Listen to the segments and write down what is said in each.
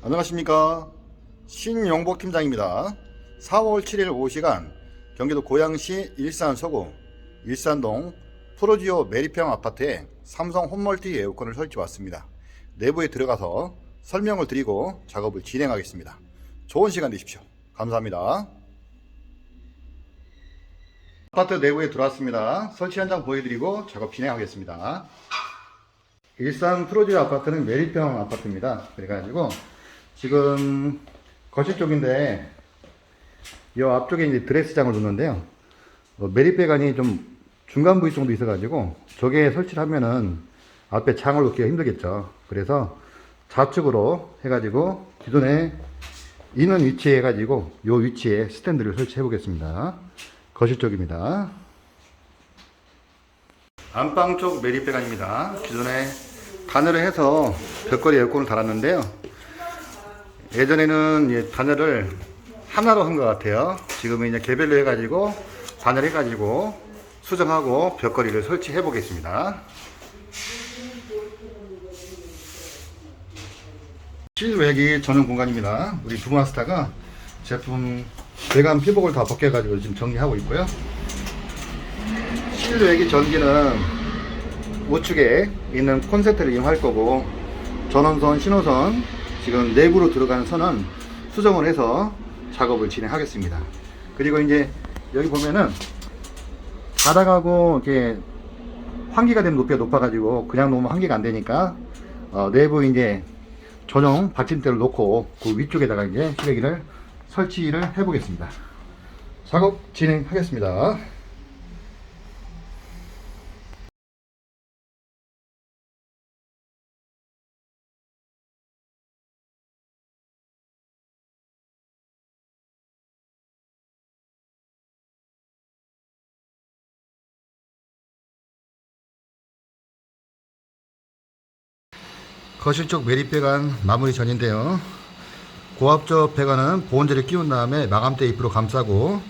안녕하십니까. 신용복 팀장입니다. 4월 7일 오후 시간 경기도 고양시 일산 서구 일산동 프로지오 메리평 아파트에 삼성 홈멀티 에어컨을 설치 왔습니다. 내부에 들어가서 설명을 드리고 작업을 진행하겠습니다. 좋은 시간 되십시오. 감사합니다. 아파트 내부에 들어왔습니다. 설치 현장 보여드리고 작업 진행하겠습니다. 일산 프로지오 아파트는 메리평 아파트입니다. 그래가지고 지금 거실 쪽인데 이 앞쪽에 이제 드레스장을 놓는데요. 어, 메리배관이 좀 중간 부위 정도 있어가지고 저게 설치를 하면은 앞에 장을 놓기가 힘들겠죠. 그래서 좌측으로 해가지고 기존에 있는 위치에 해가지고 이 위치에 스탠드를 설치해 보겠습니다. 거실 쪽입니다. 안방 쪽 메리배관입니다. 기존에 단열을 해서 벽걸이 에어컨을 달았는데요. 예전에는 이 단열을 하나로 한 것 같아요. 지금은 이제 개별로 해가지고 단열해가지고 수정하고 벽걸이를 설치해 보겠습니다. 실외기 전용 공간입니다. 우리 부마스타가 제품 배관 피복을 다 벗겨가지고 지금 정리하고 있고요. 실외기 전기는 우측에 있는 콘센트를 이용할 거고 전원선, 신호선 지금 내부로 들어가는 선은 수정을 해서 작업을 진행하겠습니다. 그리고 이제 여기 보면은 바닥하고 이렇게 환기가 되는 높이가 높아가지고 그냥 놓으면 환기가 안 되니까 어, 내부 이제 전용 받침대를 놓고 그 위쪽에다가 이제 실외기를 설치를 해보겠습니다. 작업 진행하겠습니다. 거실 쪽 매립 배관 마무리 전인데요. 고압적 배관은 보온재를 끼운 다음에 마감 테이프로 감싸고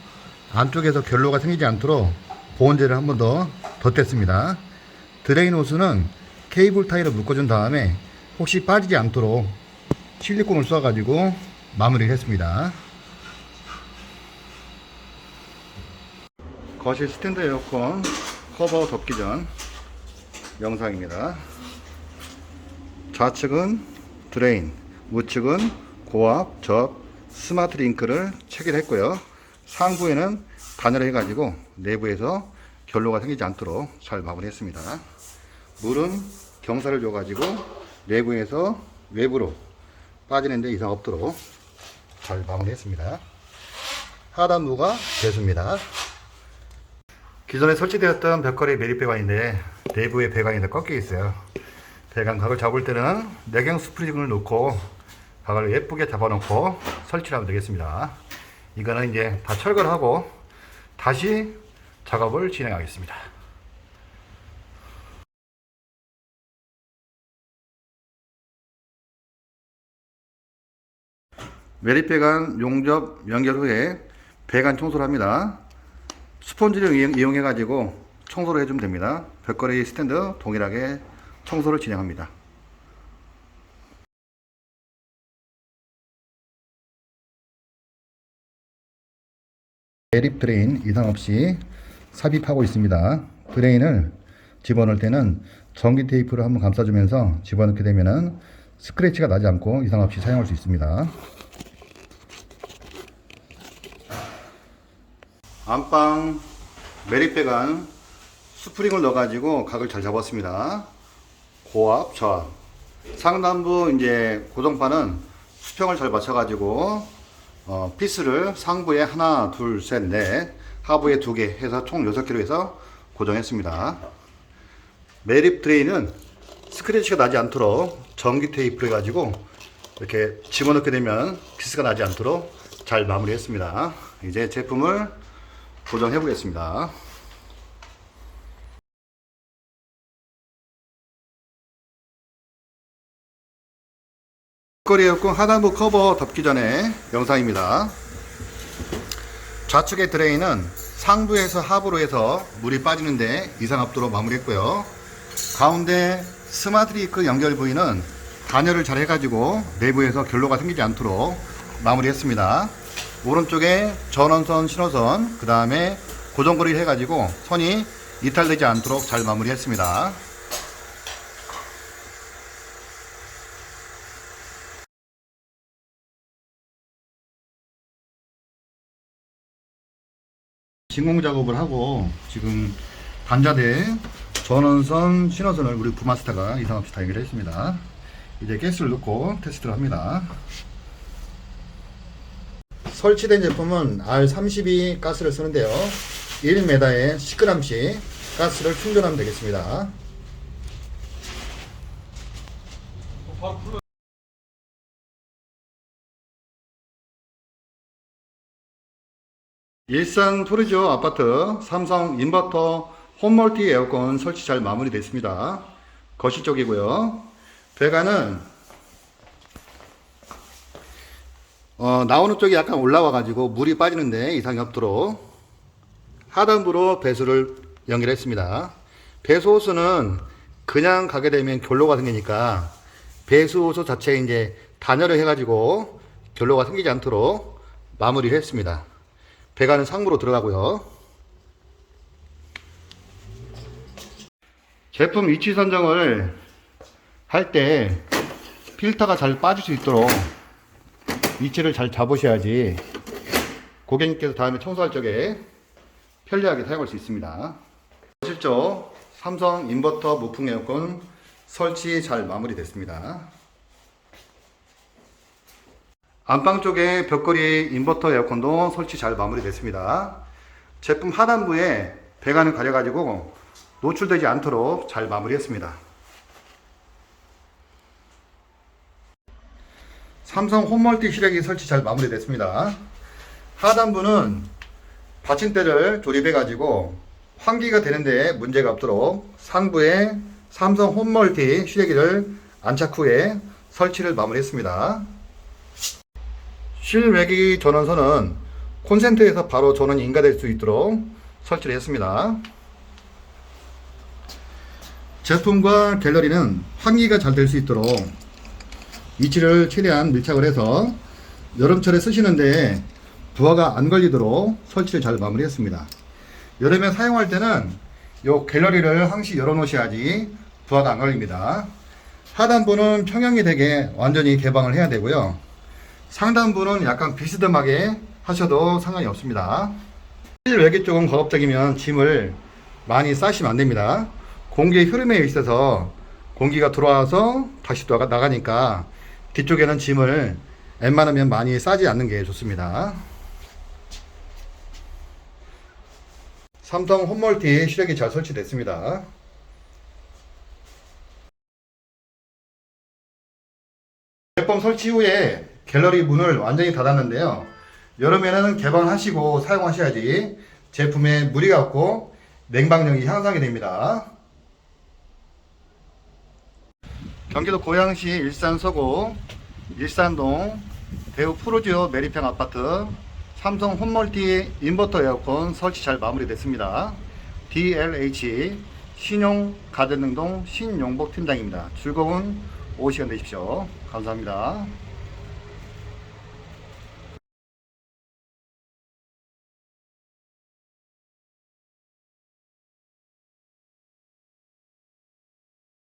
안쪽에서 결로가 생기지 않도록 보온재를 한 번 더 덧댔습니다. 드레인 호스는 케이블 타이로 묶어준 다음에 혹시 빠지지 않도록 실리콘을 쏴가지고 마무리를 했습니다. 거실 스탠드 에어컨 커버 덮기 전 영상입니다. 좌측은 드레인, 우측은 고압, 접, 스마트 링크를 체결했고요. 상부에는 단열을 해가지고 내부에서 결로가 생기지 않도록 잘 마무리했습니다. 물은 경사를 줘 가지고 내부에서 외부로 빠지는데 이상 없도록 잘 마무리했습니다. 하단부가 배수입니다. 기존에 설치되었던 벽걸이 매립 배관인데 내부의 배관이 다 꺾여 있어요. 배관 각을 잡을 때는 내경 스프링을 놓고 각을 예쁘게 잡아놓고 설치를 하면 되겠습니다. 이거는 이제 다 철거를 하고 다시 작업을 진행하겠습니다. 매립배관 용접 연결 후에 배관 청소를 합니다. 스펀지를 이용, 해 가지고 청소를 해주면 됩니다. 벽걸이 스탠드 동일하게 청소를 진행합니다. 매립 드레인 이상 없이 삽입하고 있습니다. 드레인을 집어넣을 때는 전기 테이프를 한번 감싸주면서 집어넣게 되면은 스크래치가 나지 않고 이상 없이 사용할 수 있습니다. 안방 매립배관 스프링을 넣어가지고 각을 잘 잡았습니다. 고압, 저압. 상단부 이제 고정판은 수평을 잘 맞춰가지고 어, 피스를 상부에 하나, 둘, 셋, 넷, 하부에 두 개 해서 총 6개로 해서 고정했습니다. 매립 드레인은 스크래치가 나지 않도록 전기 테이프를 해가지고 이렇게 집어넣게 되면 피스가 나지 않도록 잘 마무리했습니다. 이제 제품을 고정해 보겠습니다. 거리 에어컨 하단부 커버 덮기 전에 영상입니다. 좌측의 드레인은 상부에서 하부로 해서 물이 빠지는데 이상 없도록 마무리했고요. 가운데 스마트 리크 연결 부위는 단열을 잘 해가지고 내부에서 결로가 생기지 않도록 마무리했습니다. 오른쪽에 전원선, 신호선, 그 다음에 고정거리를 해가지고 선이 이탈되지 않도록 잘 마무리했습니다. 진공 작업을 하고 지금 반자대 전원선 신호선을 우리 부마스터가 이상 없이 다 연결했습니다. 이제 가스를 넣고 테스트를 합니다. 설치된 제품은 R32 가스를 쓰는데요. 1m에 10g씩 가스를 충전하면 되겠습니다. 일산 토르지오 아파트 삼성 인버터 홈멀티 에어컨 설치 잘 마무리됐습니다. 거실 쪽이고요. 배관은 어, 나오는 쪽이 약간 올라와 가지고 물이 빠지는데 이상이 없도록 하단부로 배수를 연결했습니다. 배수 호스는 그냥 가게 되면 결로가 생기니까 배수 호스 자체에 이제 단열을 해가지고 결로가 생기지 않도록 마무리를 했습니다. 배관은 상부로 들어가고요. 제품 위치 선정을 할 때 필터가 잘 빠질 수 있도록 위치를 잘 잡으셔야지 고객님께서 다음에 청소할 적에 편리하게 사용할 수 있습니다. 실조 삼성 인버터 무풍 에어컨 설치 잘 마무리됐습니다. 안방 쪽에 벽걸이 인버터 에어컨도 설치 잘 마무리됐습니다. 제품 하단부에 배관을 가려가지고 노출되지 않도록 잘 마무리했습니다. 삼성 홈멀티 시력이 설치 잘 마무리됐습니다. 하단부는 받침대를 조립해가지고 환기가 되는데 문제가 없도록 상부에 삼성 홈멀티 시래기를 안착 후에 설치를 마무리했습니다. 실외기 전원선은 콘센트에서 바로 전원이 인가될 수 있도록 설치를 했습니다. 제품과 갤러리는 환기가 잘 될 수 있도록 위치를 최대한 밀착을 해서 여름철에 쓰시는데 부하가 안 걸리도록 설치를 잘 마무리했습니다. 여름에 사용할 때는 이 갤러리를 항시 열어놓으셔야지 부하가 안 걸립니다. 하단부는 평형이 되게 완전히 개방을 해야 되고요. 상단부는 약간 비스듬하게 하셔도 상관이 없습니다. 외기 쪽은 가급적이면 짐을 많이 싸시면 안 됩니다. 공기의 흐름에 있어서 공기가 들어와서 다시 또 나가니까 뒤쪽에는 짐을 웬만하면 많이 싸지 않는 게 좋습니다. 삼성 홈멀티 시력이 잘 설치됐습니다. 제품 설치 후에 갤러리 문을 완전히 닫았는데요. 여름에는 개방하시고 사용하셔야지 제품에 무리가 없고 냉방력이 향상이 됩니다. 경기도 고양시 일산 서구 일산동 대우 프로지오 메리평 아파트 삼성 홈멀티 인버터 에어컨 설치 잘 마무리됐습니다. DLH 신용 가전능동 신용복 팀장입니다. 즐거운 오후 시간 되십시오. 감사합니다.